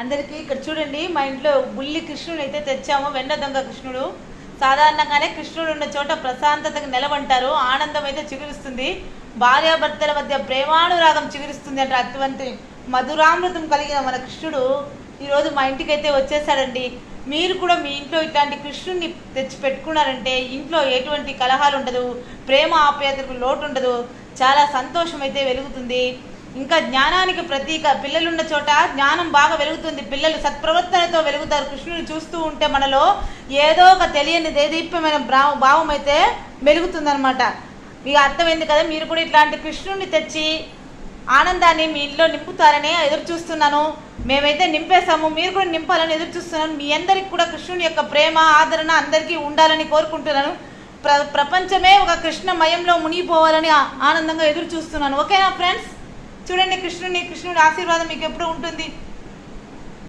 అందరికీ ఇక్కడ చూడండి మా ఇంట్లో బుల్లి కృష్ణుడు అయితే తెచ్చాము వెన్న దొంగ కృష్ణుడు. సాధారణంగానే కృష్ణుడు ఉన్న చోట ప్రశాంతతకు నిలవంటారు ఆనందం అయితే చిగురిస్తుంది. భార్యాభర్తల మధ్య ప్రేమానురాగం చిగురిస్తుంది అంటే అటువంటి మధురామృతం కలిగిన మన కృష్ణుడు. ఈరోజు మా ఇంటికి అయితే వచ్చేసాడండి మీరు కూడా మీ ఇంట్లో ఇట్లాంటి కృష్ణుడిని తెచ్చి పెట్టుకున్నారంటే ఇంట్లో ఎటువంటి కలహాలు ఉండదు ప్రేమ ఆప్యాయతకు లోటు ఉండదు చాలా సంతోషం అయితే వెలుగుతుంది. ఇంకా జ్ఞానానికి ప్రతీక. పిల్లలున్న చోట జ్ఞానం బాగా వెలుగుతుంది. పిల్లలు సత్ప్రవర్తనతో వెలుగుతారు. కృష్ణుని చూస్తూ ఉంటే మనలో ఏదో ఒక తెలియని దేదీప్యమైన భావం అయితే వెలుగుతుందనమాట మీకు అర్థమైంది కదా మీరు కూడా ఇట్లాంటి కృష్ణుడిని తెచ్చి ఆనందాన్ని మీ ఇంట్లో నింపుతారని ఎదురు చూస్తున్నాను. మేమైతే నింపేశాము. మీరు కూడా నింపాలని ఎదురు చూస్తున్నాను. మీ అందరికి కూడా కృష్ణుని యొక్క ప్రేమ ఆదరణ అందరికీ ఉండాలని కోరుకుంటున్నాను. ప్ర ప్రపంచమే ఒక కృష్ణమయంలో మునిగిపోవాలని ఆనందంగా ఎదురు చూస్తున్నాను. ఓకేనా ఫ్రెండ్స్? చూడండి కృష్ణుని కృష్ణుడి ఆశీర్వాదం మీకు ఎప్పుడు ఉంటుంది?